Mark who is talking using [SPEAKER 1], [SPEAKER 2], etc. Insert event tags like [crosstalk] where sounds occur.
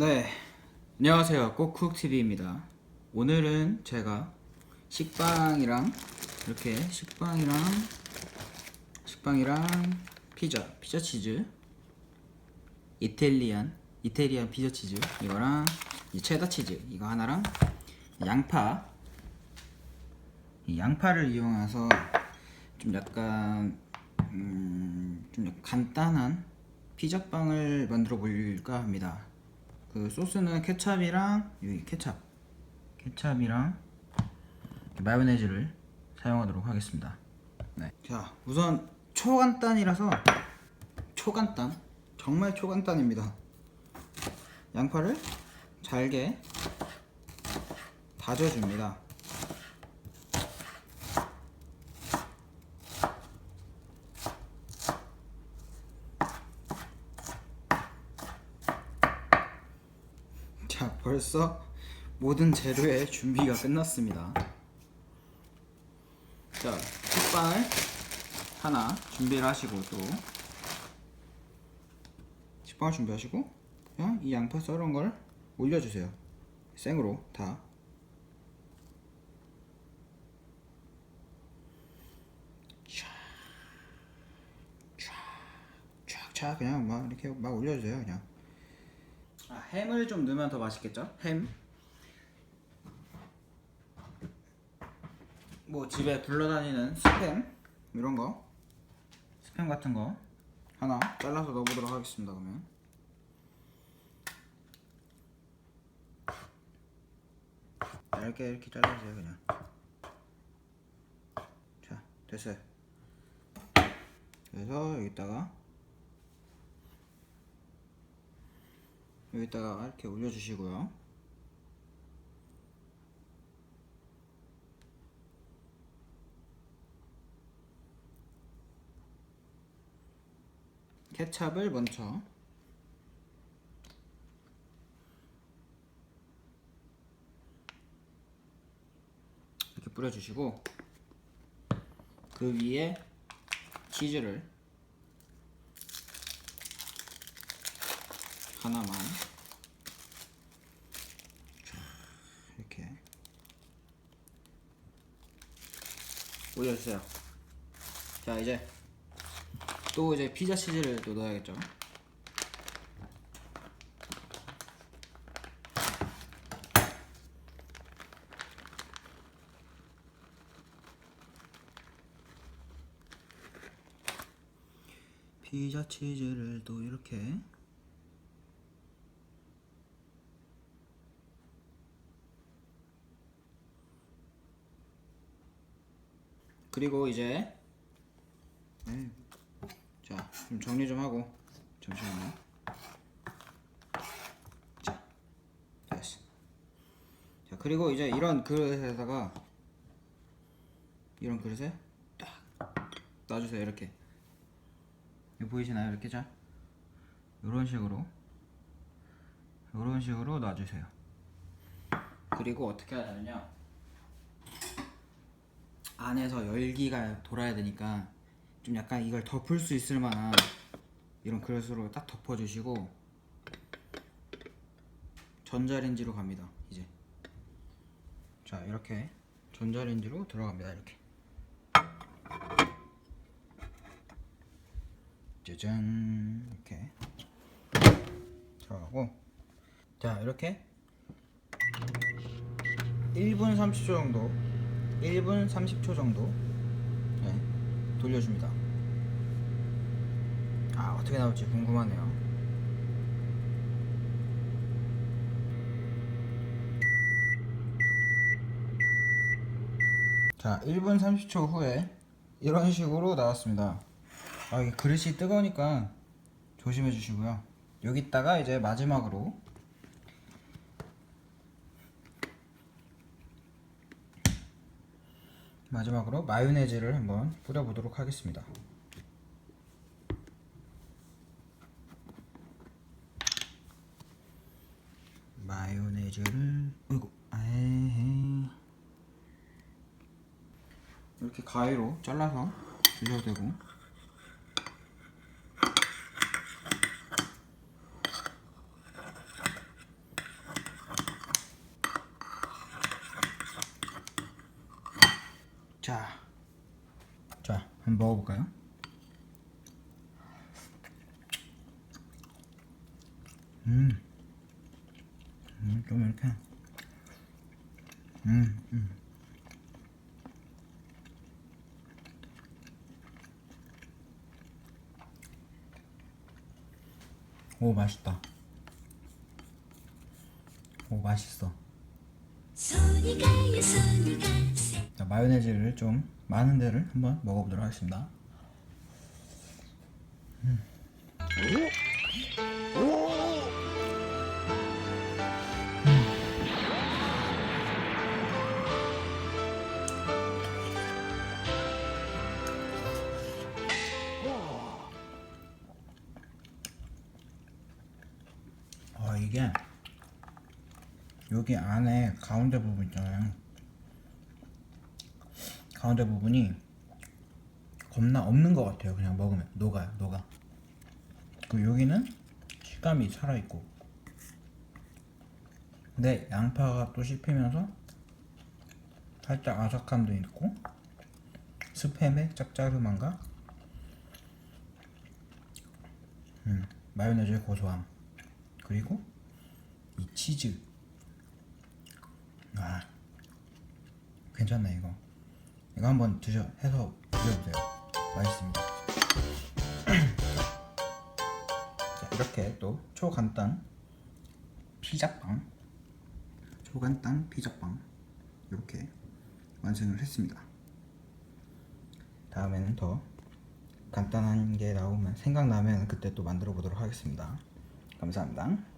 [SPEAKER 1] 네, 안녕하세요. 꼭쿡TV입니다. 오늘은 제가 식빵이랑 이렇게 식빵이랑 식빵이랑 피자, 피자 치즈, 이탈리안, 이탈리안 피자 치즈 이거랑 이 체다 치즈 이거 하나랑 양파 이 양파를 이용해서 좀 약간 음, 좀 간단한 피자빵을 만들어 볼까 합니다. 그 소스는 케찹이랑 여기 케찹, 케찹이랑 마요네즈를 사용하도록 하겠습니다. 네. 자, 우선 초간단이라서 초간단, 정말 초간단입니다. 양파를 잘게 다져줍니다. 자, 벌써 모든 재료의 준비가 끝났습니다. 자, 식빵을 하나 준비를 하시고 또 식빵을 준비하시고 그냥 이 양파 썰은 걸 올려주세요. 생으로 다. 쫙쫙 그냥 막 이렇게 막 올려주세요 그냥. 아, 햄을 좀 넣으면 더 맛있겠죠? 햄. 뭐 집에 굴러다니는 스팸? 이런 거? 스팸 같은 거? 하나 잘라서 넣어보도록 하겠습니다 그러면. 얇게 이렇게 잘라주세요 그냥. 자 됐어요. 그래서 여기다가 여기다가 이렇게 올려주시고요. 케찹을 먼저. 이렇게 뿌려주시고 그 위에 치즈를 하나만 자, 이렇게 올려주세요. 자 이제 또 이제 피자 치즈를 또 넣어야겠죠. 피자 치즈를 또 이렇게 그리고 이제 네. 자, 좀 정리 좀 하고 잠시만요. 자, 됐어. 자, 그리고 이제 이런 그릇에다가 이런 그릇에 딱 놔주세요. 이렇게. 보이시나요? 이렇게 자, 이런 식으로, 이런 식으로 놔주세요. 그리고 어떻게 하냐면요. 안에서 열기가 돌아야 되니까 좀 약간 이걸 덮을 수 있을 만한 이런 그릇으로 딱 덮어주시고 전자레인지로 갑니다 이제. 자 이렇게 전자레인지로 들어갑니다 이렇게. 짜잔. 이렇게 들어가고. 자 이렇게 1분 30초 정도 1분 30초 정도 네, 돌려줍니다. 아 어떻게 나올지 궁금하네요. 자 1분 30초 후에 이런 식으로 나왔습니다. 아 이게 그릇이 뜨거우니까 조심해 주시고요. 여기다가 이제 마지막으로 마지막으로 마요네즈를 한번 뿌려보도록 하겠습니다. 마요네즈를 어이구 에헤이 이렇게 가위로 잘라서 주셔도 되고 자, 자, 한번 먹어볼까요? 음, 음, 좀 이렇게, 음, 음. 오 맛있다. 오 맛있어.
[SPEAKER 2] 손이 가요 손이 가세
[SPEAKER 1] 자, 마요네즈를 좀 많은 데를 한번 먹어보도록 하겠습니다. 음. 아 이게 여기 안에 가운데 부분 있잖아요. 가운데 부분이 겁나 없는 것 같아요. 그냥 먹으면. 녹아요, 녹아. 그 여기는 식감이 살아 있고, 근데 양파가 또 씹히면서 살짝 아삭함도 있고, 스팸의 짭짤함과 음, 마요네즈의 고소함. 그리고 이 치즈. 아 괜찮네 이거 이거 한번 드셔 해서 드셔보세요. 맛있습니다. [clears throat] 자 이렇게 또 초간단 피자빵 초간단 피자빵 이렇게 완성을 했습니다. 다음에는 더 간단한 게 나오면 생각나면 그때 또 만들어 보도록 하겠습니다. 감사합니다